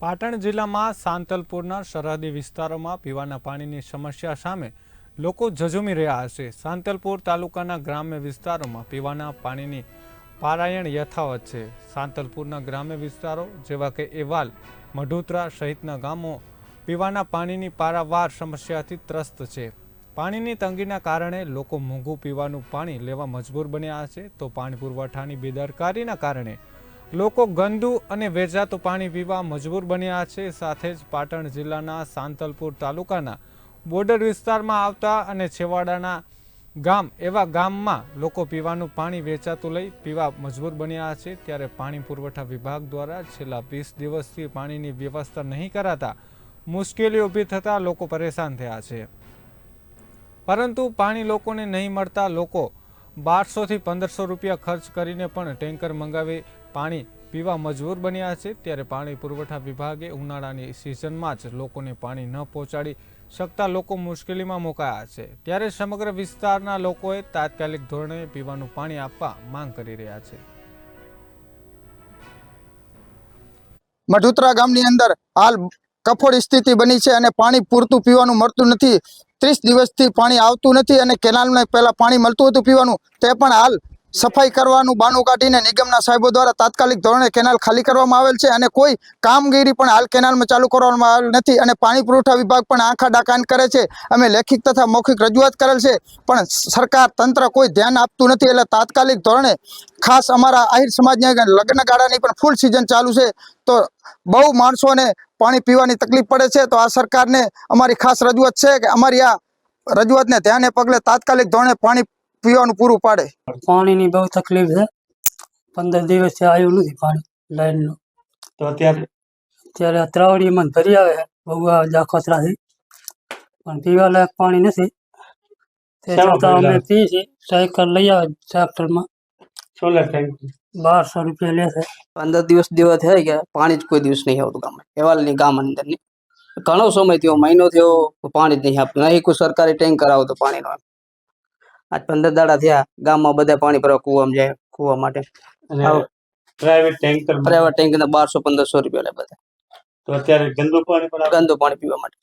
પાટણ જિલ્લામાં સાંતલપુરના સરહદી વિસ્તારોમાં પીવાના પાણીની સમસ્યા સામે લોકો ઝઝુમી રહ્યા છે. સાંતલપુર તાલુકાના ગ્રામ્ય વિસ્તારોમાં પીવાના પાણીની પારાયણ યથાવત છે. સાંતલપુરના ગ્રામ્ય વિસ્તારો જેવા કે એવાલ, મઢોતરા સહિતના ગામો પીવાના પાણીની પારાવાર સમસ્યાથી ત્રસ્ત છે. પાણીની તંગીના કારણે લોકો મોંઘું પીવાનું પાણી લેવા મજબૂર બન્યા છે. તો પાણી પુરવઠાની બેદરકારીના કારણે લોકો ગંદુ અને વેચાતું પાણી પીવા મજબૂર બન્યા છે. સાથે જ પાટણ જિલ્લાના સાંતલપુર તાલુકાના બોર્ડર વિસ્તારમાં આવતા અને છેવાડાના ગામ એવા ગામમાં લોકો પીવાનું પાણી વેચાતું લઈ પીવા મજબૂર બન્યા છે. ત્યારે પાણી પુરવઠા વિભાગ દ્વારા છેલ્લા વીસ દિવસથી પાણીની વ્યવસ્થા નહીં કરાતા મુશ્કેલી ઊભી થતાં લોકો પરેશાન થયા છે. પરંતુ પાણી લોકોને નહીં મળતા લોકો બારસોથી પંદરસો રૂપિયા ખર્ચ કરીને પણ ટેન્કર મંગાવી પાણી પીવા મજબૂર બન્યા છે, ત્યારે પાણી પુરવઠા વિભાગે ઉનાળાની સિઝનમાં જ લોકોને પાણી ન પહોંચાડી શકતા લોકો મુશ્કેલીમાં મુકાયા છે. ત્યારે સમગ્ર વિસ્તારના લોકોએ તાત્કાલિક ધોરણે પીવાનું પાણી આપવા માંગ કરી રહ્યા છે. મઢુતરા ગામની અંદર હાલ કફોડી સ્થિતિ બની છે અને પાણી પૂરતું પીવાનું મળતું નથી. ત્રીસ દિવસથી પાણી આવતું નથી અને કેનાલને પહેલાં પાણી મળતું હતું પીવાનું, તે પણ હાલ સફાઈ કરવાનું બાનું કાઢીને નિગમના સાહેબો દ્વારા તાત્કાલિક ધોરણે કેનાલ ખાલી કરવામાં આવેલ છે અને કોઈ કામગીરી પણ હાલ કેનાલમાં ચાલુ કરવામાં આવેલ નથી અને પાણી પુરવઠા વિભાગ પણ આંખા ડાકાન કરે છે. અમે લેખિત તથા મૌખિક રજૂઆત કરેલ છે, પણ સરકાર તંત્ર કોઈ ધ્યાન આપતું નથી એટલે તાત્કાલિક ધોરણે ખાસ અમારા આહિર સમાજની લગ્નગાળાની લગ્ન પણ ફૂલ સિઝન ચાલુ છે. તો બહુ માણસોને પાણી પીવાની તકલીફ પડે છે, તો આ સરકારને અમારી ખાસ રજૂઆત છે કે અમારી આ રજૂઆતને ધ્યાને પગલે તાત્કાલિક ધોરણે પાણી પીવાનું પૂરું પાડે. પાણીની બહુ તકલીફ છે. પંદર દિવસથી આવ્યું નથી પાણી લાઈનનું. તો અત્યારે? અત્યારે ત્રાવડીમાં ભરી આવે બહુ જાખોતરાથી પણ પીવા લાયક પાણી નથી. તે છતાં અમે? પીએ છીએ સાયકલ લઈ આવે ટ્રેક્ટરમાં. સોલર બારસો રૂપિયા લે છે. પંદર દિવસ જેવા થયા ગયા પાણી જ કોઈ દિવસ નહીં આવતું ગામમાં. એવાલની ગામ અંદરની. ઘણો સમય થયો મહિનો થયો પાણી જ નહીં આપતું નહીં કોઈ સરકારી ટેન્કર આવતો પાણીનો. આજ પંદર દાડા થયા ગામમાં બધા પાણી ભરવા કુવામાં જાય કુવા માટે. પ્રાઇવેટ ટેન્કર પ્રાઇવેટ ટેન્કર બારસો પંદરસો રૂપિયા લે બધા. તો અત્યારે ગંદુ પાણી ગંદુ પાણી પીવા માટે.